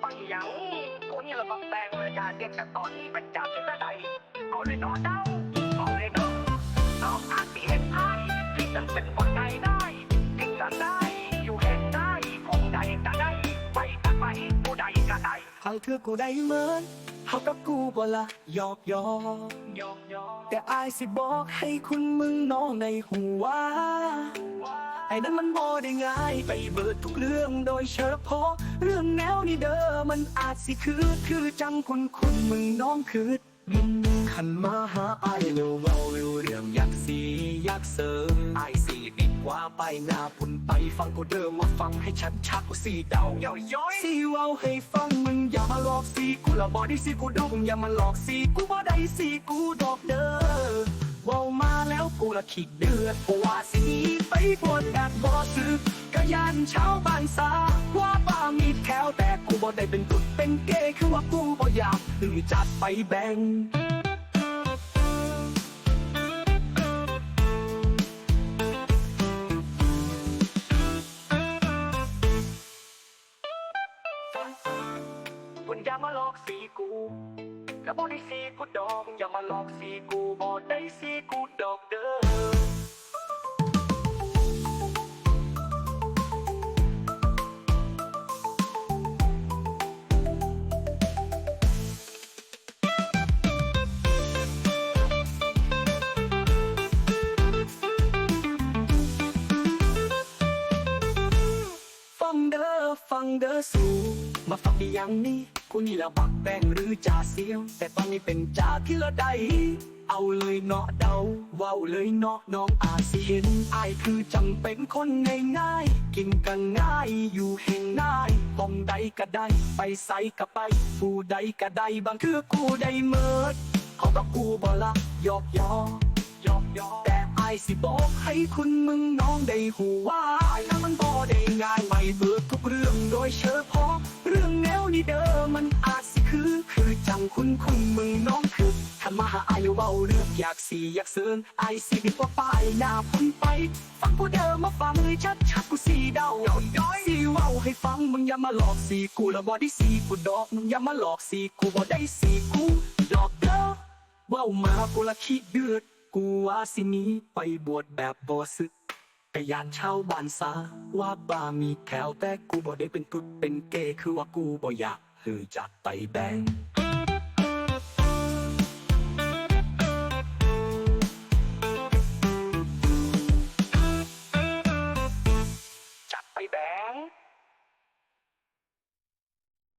ไปยังกูนี่เราบังแตงเลยจะเด็กแต่ตอนนี้เป็นจากที่ใดเอาเลยเนาะเด้าเอาเลยเนาะน้องอาจสิเห็นไอ้ที่ตั้งเป็นคนใดได้ที่จะได้อยู่เห็นได้ของใดก็ได้ไปกันไปผู้ใดก็ได้หากเธอกูได้เหมือนเขากับกูบ่ละหยอกหยอกยอกยอกแต่อายสิบอกให้คุณมึงน้องในหัว ไอ้นั้นมันบ่ได้ง่ายไปเบิดทุกเรื่องโดยเฉพาะ เรื่องแนวนี้เด้อมันอาจสิคือคือจังคุณคุณมึงน้องคือขันมาหาไอายเร็วเบาเร็วเรื่องอยากสีอยากเสริมไอายสีดีกว่าไปหน้าพุ่นไปฟังกูเดิมมาฟังให้ชัดชัดกูสีเดาย่อยย้อยสีเว้าให้ฟังมึงอย่ามาหลอกสีกูละบ่ได้สีกูดอกมึงอย่ามาหลอกสีกูบ่ได้สีกูดอกเด้อเว้ามาแล้วกูละขีดเดือดเพราะว่าสิ ไปบนแบบบ่ซื้อกะยันชาวบ้านสาว่าป้ามีแถวแต่กูบ่ได้เป็นตุดเป็นเกย์คือว่ากูบ่อยากหรือจัดไปแบ่งคุณอย่ามาหลอกสีกูก็บ่ได้สีกูดอกอย่ามาหลอกสีกูบ่ได้สีกูดอกเด้อ งเด้อฟังเด้อสูมาฟังดีอย่างนี้กูนี่ละบักแบงหรือจ่าเสียว แต่ตอนนี้เป็นจ่าที่ละใดเอาเลยเนาะเดาเว้าเลยเนาะน้องอาจสิเห็นอายคือจำเป็นคนง่ายๆกินกันง่ายอยู่แห่งง่ายห้องใดก็ได้ ไปใส่ก็ไปผู้ใดก็ได้บางคือกูได้เมิดเขากับกูบ่ละหยอกยอกยอกยอกแต่ไอายสิบอกให้คุณมึงน้องได้หูว่าอ้นั้นมันบ่ได้ง่ายไม่เบิดทุกเรื่องโดยเฉพาะเรื่องแนวนี้เด้อมันอาจสิคือคือจังคุณคุณมึงน้องคือถ้ามาหาไอายเบาเรื่องอยากสีอยากเสิร์นไอายสิดีกว่าป้ายหน้าพุ่นไปฟังผู้เดิมมาฟังเลยชัดชัดกูสีเดาย้อยสีเว้าให้ฟังมึงอย่ามาหลอกสีกูล้วบ่ได้สีกูดอกมึงอย่ามาหลอกสีกูบ่ได้สีกูดอกเด้อเว้ามากูละคิดเดือด กูว่าสินี้ไปบวชแบบบอสึกกยานชาบ้านซาว่าบามีแถวแต่กูบ่ได้เป็นตุดเป็นเกย์คือว่ากูบ่อยากหือจักไปแบง